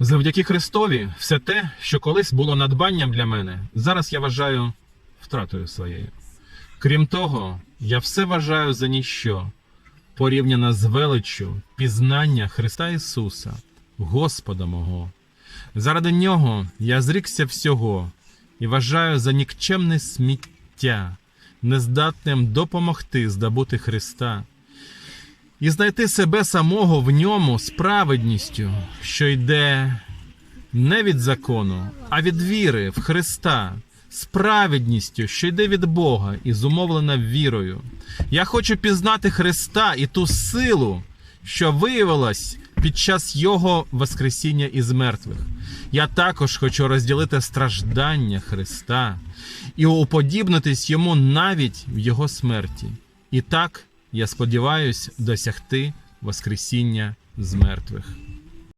Завдяки Христові, все те, що колись було надбанням для мене, зараз я вважаю втратою своєю. Крім того, я все вважаю за ніщо, порівняно з величчю пізнання Христа Ісуса, Господа мого. Заради нього я зрікся всього і вважаю за нікчемне сміття, нездатним допомогти здобути Христа і знайти себе самого в ньому з що йде не від закону, а від віри в Христа, з що йде від Бога і зумовлена вірою. Я хочу пізнати Христа і ту силу, що виявилась під час Його Воскресіння із мертвих. Я також хочу розділити страждання Христа і уподібнитись йому навіть в Його смерті. І так я сподіваюся досягти Воскресіння з мертвих.